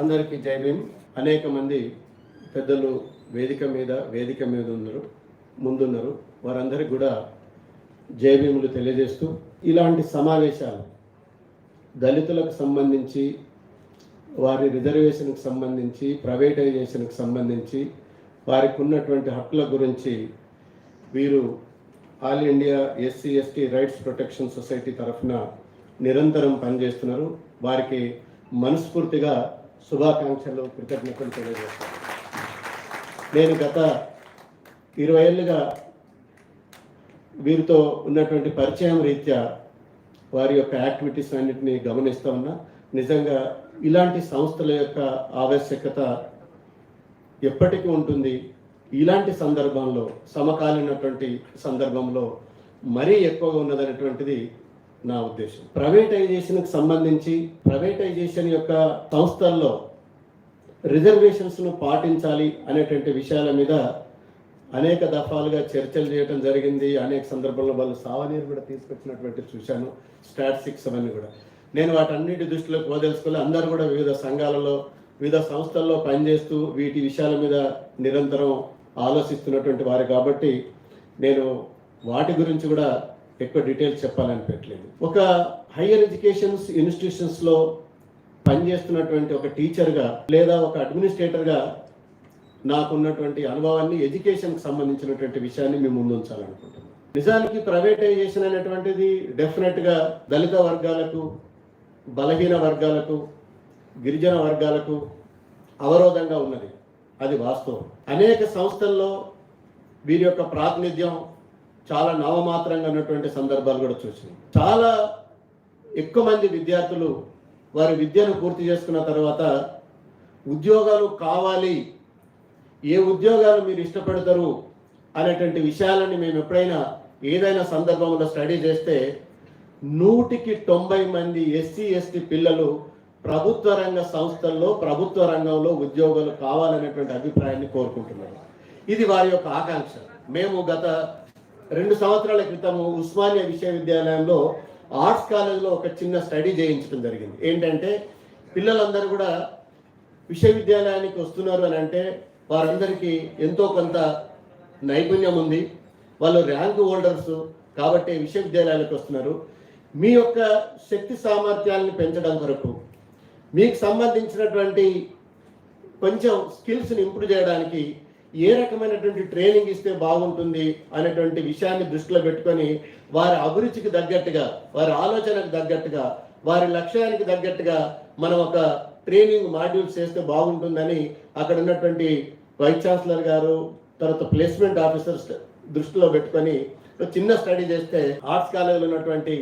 అందరికీ జై భీమ్. అనేక మంది పెద్దలు వేదిక మీద వేదిక మీద ఉన్నారు ముందున్నారు. వారందరికీ కూడా జై భీములు తెలియజేస్తూ ఇలాంటి సమావేశాలు దళితులకు సంబంధించి వారి రిజర్వేషన్కి సంబంధించి ప్రైవేటైజేషన్కి సంబంధించి వారికి ఉన్నటువంటి హక్కుల గురించి వీరు all India SC ST rights protection society తరఫున నిరంతరం పనిచేస్తున్నారు. వారికి మనస్ఫూర్తిగా శుభాకాంక్షలు కృతజ్ఞతలు తెలియజేస్తాను. నేను గత ఇరవై ఏళ్ళుగా వీరితో ఉన్నటువంటి పరిచయం రీత్యా వారి యొక్క యాక్టివిటీస్ అన్నింటినీ గమనిస్తూ ఉన్నా. నిజంగా ఇలాంటి సంస్థల యొక్క ఆవశ్యకత ఎప్పటికీ ఉంటుంది. ఇలాంటి సందర్భంలో సమకాలీనటువంటి సందర్భంలో మరీ ఎక్కువగా ఉన్నదనేటువంటిది నా ఉద్దేశం. ప్రైవేటైజేషన్కి సంబంధించి ప్రైవేటైజేషన్ యొక్క సంస్థల్లో రిజర్వేషన్స్ను పాటించాలి అనేటువంటి విషయాల మీద అనేక దఫాలుగా చర్చలు చేయడం జరిగింది. అనేక సందర్భాల్లో వాళ్ళు సావనీరు కూడా తీసుకొచ్చినటువంటి చూశాను. స్టాటిస్టిక్స్ అవన్నీ కూడా. నేను వాటన్నిటి దృష్టిలో పోదలుచుకొని అందరూ కూడా వివిధ సంఘాలలో వివిధ సంస్థల్లో పనిచేస్తూ వీటి విషయాల మీద నిరంతరం ఆలోచిస్తున్నటువంటి వారు కాబట్టి నేను వాటి గురించి కూడా ఎక్కువ డీటెయిల్స్ చెప్పాలని పెట్టలేదు. ఒక హైయర్ ఎడ్యుకేషన్స్ ఇన్స్టిట్యూషన్స్లో పనిచేస్తున్నటువంటి ఒక టీచర్గా లేదా ఒక అడ్మినిస్ట్రేటర్గా నాకున్నటువంటి అనుభవాన్ని ఎడ్యుకేషన్కి సంబంధించినటువంటి విషయాన్ని మేము ముందు ఉంచాలనుకుంటున్నాం నిజానికి ప్రైవేటైజేషన్ అనేటువంటిది డెఫినెట్గా దళిత వర్గాలకు బలహీన వర్గాలకు గిరిజన వర్గాలకు అవరోధంగా ఉన్నది. అది వాస్తవం. అనేక సంస్థల్లో వీరి యొక్క ప్రాతినిధ్యం చాలా నవమాత్రంగా ఉన్నటువంటి సందర్భాలు కూడా చూసినాం. చాలా ఎక్కువ మంది విద్యార్థులు వారి విద్యను పూర్తి చేసుకున్న తర్వాత ఉద్యోగాలు కావాలి ఏ ఉద్యోగాలు మీరు ఇష్టపడతారు అనేటువంటి విషయాలని మేము ఎప్పుడైనా ఏదైనా సందర్భంలో స్టడీ చేస్తే నూటికి తొంభై మంది ఎస్సీ ఎస్టీ పిల్లలు ప్రభుత్వ రంగ సంస్థల్లో ప్రభుత్వ రంగంలో ఉద్యోగాలు కావాలనేటువంటి అభిప్రాయాన్ని కోరుకుంటున్నారు. ఇది వారి యొక్క ఆకాంక్ష. మేము గత రెండు సంవత్సరాల క్రితము ఉస్మానియా విశ్వవిద్యాలయంలో ఆర్ట్స్ కాలేజ్లో ఒక చిన్న స్టడీ చేయించడం జరిగింది. ఏంటంటే పిల్లలందరూ కూడా విశ్వవిద్యాలయానికి వస్తున్నారు అని అంటే వారందరికీ ఎంతో కొంత నైపుణ్యం ఉంది. వాళ్ళు ర్యాంక్ హోల్డర్స్ కాబట్టి విశ్వవిద్యాలయాలకు వస్తున్నారు. మీ యొక్క శక్తి సామర్థ్యాలను పెంచడం కొరకు మీకు సంబంధించినటువంటి కొంచెం స్కిల్స్ని ఇంప్రూవ్ చేయడానికి ఏ రకమైనటువంటి ట్రైనింగ్ ఇస్తే బాగుంటుంది అనేటువంటి విషయాన్ని దృష్టిలో పెట్టుకొని వారి అభిరుచికి తగ్గట్టుగా వారి ఆలోచనకు తగ్గట్టుగా వారి లక్ష్యానికి తగ్గట్టుగా మనం ఒక ట్రైనింగ్ మాడ్యూల్స్ చేస్తే బాగుంటుందని అక్కడ ఉన్నటువంటి వైస్ ఛాన్సలర్ గారు తర్వాత ప్లేస్మెంట్ ఆఫీసర్స్ దృష్టిలో పెట్టుకొని చిన్న స్టడీ చేస్తే ఆర్ట్స్ కాలేజీలో ఉన్నటువంటి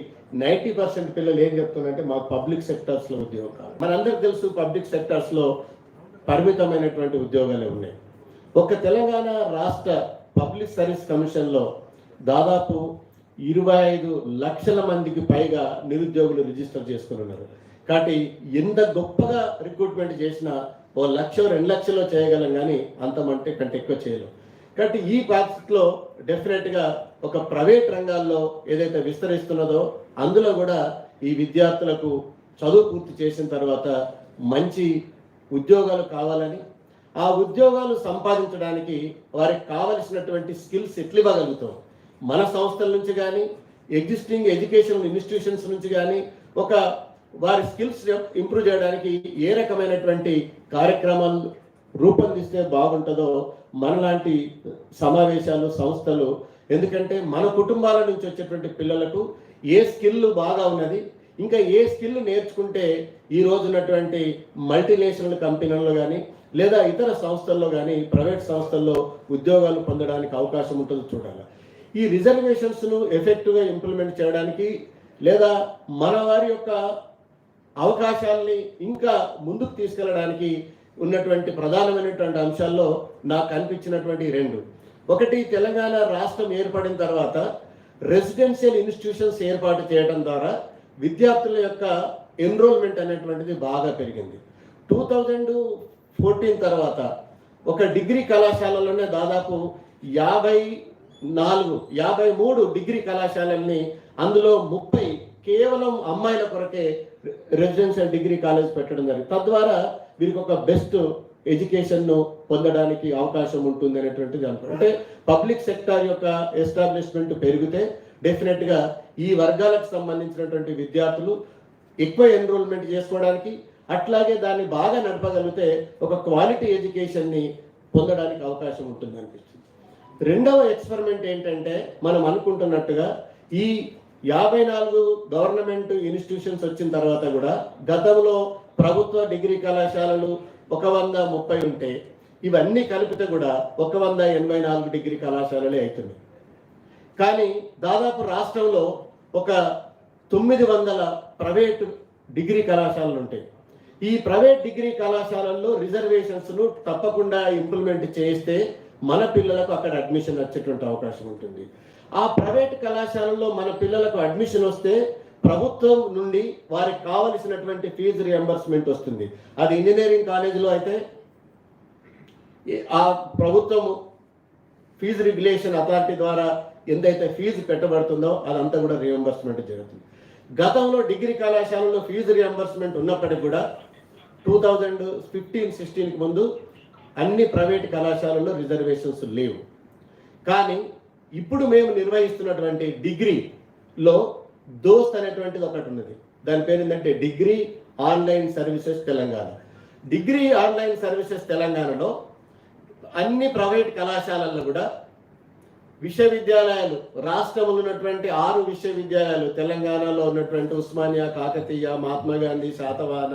నైంటీ పర్సెంట్ పిల్లలు ఏం చెప్తున్నారంటే మాకు పబ్లిక్ సెక్టార్స్లో ఉద్యోగాలు. ఉద్యోగం మనందరికి తెలుసు పబ్లిక్ సెక్టార్స్లో పరిమితమైనటువంటి ఉద్యోగాలే ఉన్నాయి. ఒక తెలంగాణ రాష్ట్ర పబ్లిక్ సర్వీస్ కమిషన్లో దాదాపు ఇరవై ఐదు లక్షల మందికి పైగా నిరుద్యోగులు రిజిస్టర్ చేసుకున్నారు కాబట్టి ఎంత గొప్పగా రిక్రూట్మెంట్ చేసినా ఓ లక్ష రెండు లక్షల్లో చేయగలం కానీ అంతమంటే కంటే ఎక్కువ చేయలేం. కాబట్టి ఈ పరిస్థితిలో డెఫినెట్గా ఒక ప్రైవేట్ రంగాల్లో ఏదైతే విస్తరిస్తున్నదో అందులో కూడా ఈ విద్యార్థులకు చదువు పూర్తి చేసిన తర్వాత మంచి ఉద్యోగాలు కావాలని ఆ ఉద్యోగాలు సంపాదించడానికి వారికి కావలసినటువంటి స్కిల్స్ ఎట్లు ఇవ్వగలుగుతాం? మన సంస్థల నుంచి కానీ ఎగ్జిస్టింగ్ ఎడ్యుకేషన్ ఇన్స్టిట్యూషన్స్ నుంచి కానీ ఒక వారి స్కిల్స్ ఇంప్రూవ్ చేయడానికి ఏ రకమైనటువంటి కార్యక్రమాలు రూపొందిస్తే బాగుంటుందో మనలాంటి సమావేశాలు సంస్థలు. ఎందుకంటే మన కుటుంబాల నుంచి వచ్చేటువంటి పిల్లలకు ఏ స్కిల్ బాగా ఉన్నది ఇంకా ఏ స్కిల్ నేర్చుకుంటే ఈ రోజున్నటువంటి మల్టీనేషనల్ కంపెనీల్లో కానీ లేదా ఇతర సంస్థల్లో కానీ ప్రైవేట్ సంస్థల్లో ఉద్యోగాలు పొందడానికి అవకాశం ఉంటుందో చూడాలి. ఈ రిజర్వేషన్స్ను ఎఫెక్టివ్గా ఇంప్లిమెంట్ చేయడానికి లేదా మన వారి యొక్క అవకాశాలని ఇంకా ముందుకు తీసుకెళ్ళడానికి ఉన్నటువంటి ప్రధానమైనటువంటి అంశాల్లో నాకు కనిపించినటువంటి రెండు. ఒకటి తెలంగాణ రాష్ట్రం ఏర్పడిన తర్వాత రెసిడెన్షియల్ ఇన్స్టిట్యూషన్స్ ఏర్పాటు చేయడం ద్వారా విద్యార్థుల యొక్క ఎన్రోల్మెంట్ అనేటువంటిది బాగా పెరిగింది. టూ థౌజండ్ ఫోర్టీన్ తర్వాత ఒక డిగ్రీ కళాశాలలోనే దాదాపు యాభై నాలుగు యాభై మూడు డిగ్రీ కళాశాలల్ని అందులో ముప్పై కేవలం అమ్మాయిల కొరకే రెసిడెన్షియల్ డిగ్రీ కాలేజ్ పెట్టడం జరిగింది. తద్వారా వీరికి ఒక బెస్ట్ ఎడ్యుకేషన్ను పొందడానికి అవకాశం ఉంటుంది అనేటువంటిది అనుకో అంటే పబ్లిక్ సెక్టార్ యొక్క ఎస్టాబ్లిష్మెంట్ పెరిగితే డెఫినెట్గా ఈ వర్గాలకు సంబంధించినటువంటి విద్యార్థులు ఎక్కువ ఎన్రోల్మెంట్ చేసుకోవడానికి అట్లాగే దాన్ని బాగా నడపగలిగితే ఒక క్వాలిటీ ఎడ్యుకేషన్ని పొందడానికి అవకాశం ఉంటుంది అనిపిస్తుంది. రెండవ ఎక్స్పెరిమెంట్ ఏంటంటే మనం అనుకుంటున్నట్టుగా ఈ యాభై నాలుగు గవర్నమెంట్ ఇన్స్టిట్యూషన్స్ వచ్చిన తర్వాత కూడా గతంలో ప్రభుత్వ డిగ్రీ కళాశాలలు ఒక వంద ముప్పై ఉంటే ఇవన్నీ కలిపితే కూడా ఒక వంద ఎనభై నాలుగు డిగ్రీ కళాశాలలే అవుతున్నాయి. కానీ దాదాపు రాష్ట్రంలో ఒక తొమ్మిది వందల ప్రైవేట్ డిగ్రీ కళాశాలలు ఉంటాయి. ఈ ప్రైవేట్ డిగ్రీ కళాశాలల్లో రిజర్వేషన్స్ను తప్పకుండా ఇంప్లిమెంట్ చేస్తే మన పిల్లలకు అక్కడ అడ్మిషన్ వచ్చేటువంటి అవకాశం ఉంటుంది. ఆ ప్రైవేట్ కళాశాలల్లో మన పిల్లలకు అడ్మిషన్ వస్తే ప్రభుత్వం నుండి వారికి కావలసినటువంటి ఫీజు రియంబర్స్మెంట్ వస్తుంది. అది ఇంజనీరింగ్ కాలేజీలో అయితే ఆ ప్రభుత్వము ఫీజు రెగ్యులేషన్ అథారిటీ ద్వారా ఎంతైతే ఫీజు పెట్టబడుతుందో అదంతా కూడా రియంబర్స్మెంట్ జరుగుతుంది. గతంలో డిగ్రీ కళాశాలలో ఫీజు రియంబర్స్మెంట్ ఉన్నప్పటికీ కూడా టూ థౌజండ్ ఫిఫ్టీన్ సిక్స్టీన్కి ముందు అన్ని ప్రైవేట్ కళాశాలల్లో రిజర్వేషన్స్ లేవు. కానీ ఇప్పుడు మేము నిర్వహిస్తున్నటువంటి డిగ్రీలో దోస్త్ అనేటువంటిది ఒకటి ఉన్నది. దాని పేరు ఏంటంటే degree online services Telangana. Degree online services తెలంగాణలో అన్ని ప్రైవేట్ కళాశాలల్లో కూడా విశ్వవిద్యాలయాలు రాష్ట్రంలో ఉన్నటువంటి ఆరు విశ్వవిద్యాలయాలు తెలంగాణలో ఉన్నటువంటి ఉస్మానియా కాకతీయ మహాత్మా గాంధీ శాతవాన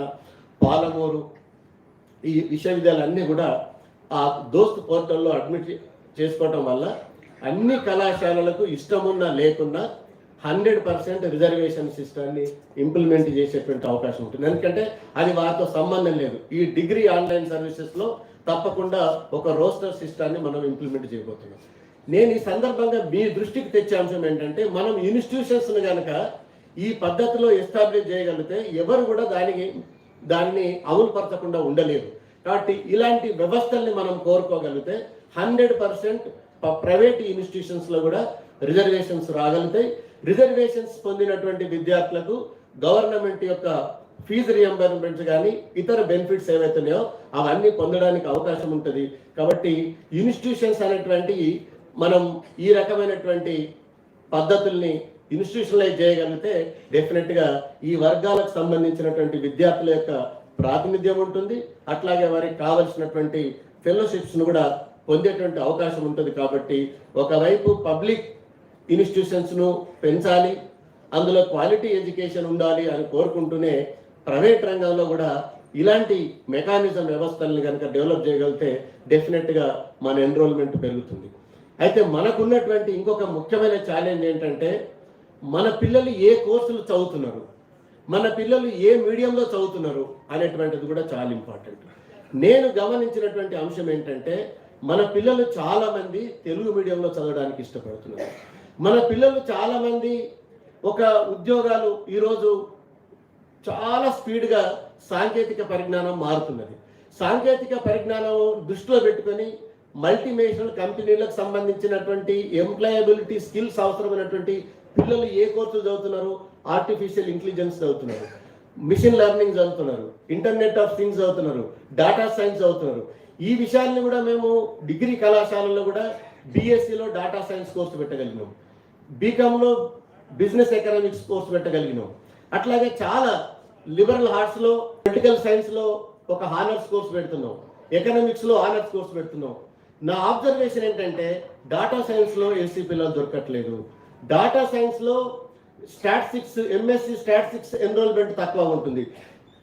పాలమూరు ఈ విశ్వవిద్యాలయాలన్నీ కూడా ఆ దోస్త్ పోర్టల్లో అడ్మిట్ చేసుకోవటం వల్ల అన్ని కళాశాలలకు ఇష్టమున్నా లేకున్నా హండ్రెడ్ పర్సెంట్ రిజర్వేషన్ సిస్టాన్ని ఇంప్లిమెంట్ చేసేటువంటి అవకాశం ఉంటుంది. ఎందుకంటే అది వారితో సంబంధం లేదు. ఈ డిగ్రీ ఆన్లైన్ సర్వీసెస్లో తప్పకుండా ఒక రోస్టర్ సిస్టాన్ని మనం ఇంప్లిమెంట్ చేయబోతున్నాం. నేను ఈ సందర్భంగా మీ దృష్టికి తెచ్చే అంశం ఏంటంటే మనం ఇన్స్టిట్యూషన్స్ని కనుక ఈ పద్ధతిలో ఎస్టాబ్లిష్ చేయగలిగితే ఎవరు కూడా దానికి దాన్ని అమలుపరచకుండా ఉండలేరు. కాబట్టి ఇలాంటి వ్యవస్థల్ని మనం కోరుకోగలిగితే హండ్రెడ్ పర్సెంట్ ప్రైవేట్ ఇన్స్టిట్యూషన్స్లో కూడా రిజర్వేషన్స్ రాగలుగుతాయి. రిజర్వేషన్స్ పొందినటువంటి విద్యార్థులకు గవర్నమెంట్ యొక్క ఫీజు రియంబర్మెంట్స్ కానీ ఇతర బెనిఫిట్స్ ఏవైతున్నాయో అవన్నీ పొందడానికి అవకాశం ఉంటుంది. కాబట్టి ఇన్స్టిట్యూషన్స్ అనేటువంటివి మనం ఈ రకమైనటువంటి పద్ధతుల్ని ఇన్స్టిట్యూషనలైజ్ చేయగలిగితే డెఫినెట్గా ఈ వర్గాలకు సంబంధించినటువంటి విద్యార్థుల యొక్క ప్రాతినిధ్యం ఉంటుంది. అట్లాగే వారికి కావలసినటువంటి ఫెలోషిప్స్ను కూడా పొందేటువంటి అవకాశం ఉంటుంది కాబట్టి ఒకవైపు పబ్లిక్ ఇన్స్టిట్యూషన్స్ను పెంచాలి అందులో క్వాలిటీ ఎడ్యుకేషన్ ఉండాలి అని కోరుకుంటూనే ప్రైవేట్ రంగంలో కూడా ఇలాంటి మెకానిజం వ్యవస్థల్ని కనుక డెవలప్ చేయగలిగితే డెఫినెట్గా మన ఎన్రోల్మెంట్ పెరుగుతుంది. అయితే మనకున్నటువంటి ఇంకొక ముఖ్యమైన ఛాలెంజ్ ఏంటంటే మన పిల్లలు ఏ కోర్సులు చదువుతున్నారు? మన పిల్లలు ఏ మీడియంలో చదువుతున్నారు? అనేటువంటిది కూడా చాలా ఇంపార్టెంట్. నేను గమనించినటువంటి అంశం ఏంటంటే మన పిల్లలు చాలామంది తెలుగు మీడియంలో చదవడానికి ఇష్టపడుతున్నారు. మన పిల్లలు చాలామంది ఒక ఉద్యోగాలు ఈరోజు చాలా స్పీడ్గా సాంకేతిక పరిజ్ఞానం మారుతున్నది. సాంకేతిక పరిజ్ఞానం దృష్టిలో పెట్టుకొని మల్టీనేషనల్ కంపెనీలకు సంబంధించినటువంటి ఎంప్లాయబిలిటీ స్కిల్స్ అవసరమైనటువంటి పిల్లలు ఏ కోర్సులు చదువుతున్నారు? ఆర్టిఫిషియల్ ఇంటెలిజెన్స్ చదువుతున్నారు. మిషన్ లెర్నింగ్ చదువుతున్నారు. ఇంటర్నెట్ ఆఫ్ థింగ్స్ చదువుతున్నారు. డాటా సైన్స్ చదువుతున్నారు. ఈ విషయాన్ని కూడా మేము డిగ్రీ కళాశాలలో కూడా బీఎస్సీలో డాటా సైన్స్ కోర్సు పెట్టగలిగినాం. బీకామ్లో బిజినెస్ ఎకనామిక్స్ కోర్సు పెట్టగలిగినాం. అట్లాగే చాలా లిబరల్ ఆర్ట్స్లో పొలిటికల్ సైన్స్లో ఒక హానర్స్ కోర్స్ పెడుతున్నాం. ఎకనామిక్స్లో ఆనర్స్ కోర్స్ పెడుతున్నాం. నా ఆబ్జర్వేషన్ ఏంటంటే డాటా సైన్స్లో ఎస్సీ పిల్లలు దొరకట్లేదు. డాటా సైన్స్లో స్టాటిస్టిక్స్ ఎంఎస్సి స్టాటిస్టిక్స్ ఎన్రోల్మెంట్ తక్కువ ఉంటుంది.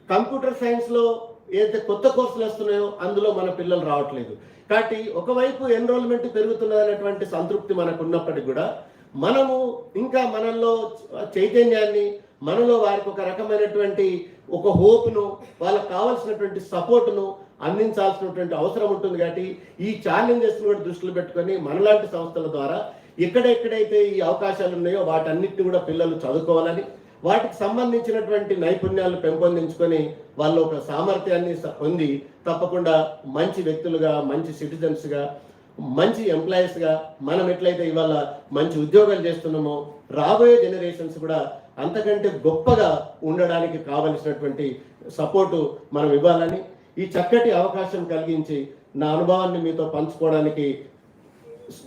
కంప్యూటర్ సైన్స్లో ఏదైతే కొత్త కోర్సులు వస్తున్నాయో అందులో మన పిల్లలు రావట్లేదు. కాబట్టి ఒకవైపు ఎన్రోల్మెంట్ పెరుగుతున్నదనేటువంటి సంతృప్తి మనకు ఉన్నప్పటికీ కూడా మనము ఇంకా మనల్లో చైతన్యాన్ని మనలో వారికి ఒక రకమైనటువంటి ఒక హోప్ను వాళ్ళకి కావాల్సినటువంటి సపోర్ట్ను అందించాల్సినటువంటి అవసరం ఉంటుంది కాబట్టి ఈ ఛాలెంజెస్ను కూడా దృష్టిలో పెట్టుకొని మనలాంటి సంస్థల ద్వారా ఎక్కడెక్కడైతే ఈ అవకాశాలు ఉన్నాయో వాటన్నిటిని కూడా పిల్లలు చదువుకోవాలని వాటికి సంబంధించినటువంటి నైపుణ్యాలు పెంపొందించుకొని వాళ్ళు ఒక సామర్థ్యాన్ని పొంది తప్పకుండా మంచి వ్యక్తులుగా మంచి సిటిజన్స్గా మంచి ఎంప్లాయీస్గా మనం ఎట్లయితే ఇవాళ మంచి ఉద్యోగాలు చేస్తున్నామో రాబోయే జనరేషన్స్ కూడా అంతకంటే గొప్పగా ఉండడానికి కావలసినటువంటి సపోర్టు మనం ఇవ్వాలని ఈ చక్కటి అవకాశం కలిగించి నా అనుభవాన్ని మీతో పంచుకోవడానికి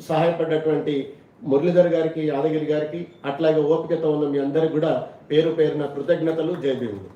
సహాయపడ్డటువంటి మురళీధర్ గారికి యాదగిరి గారికి అట్లాగే ఓపికతో ఉన్న మీ అందరికి కూడా పేరు పేరున కృతజ్ఞతలు. జై భీములు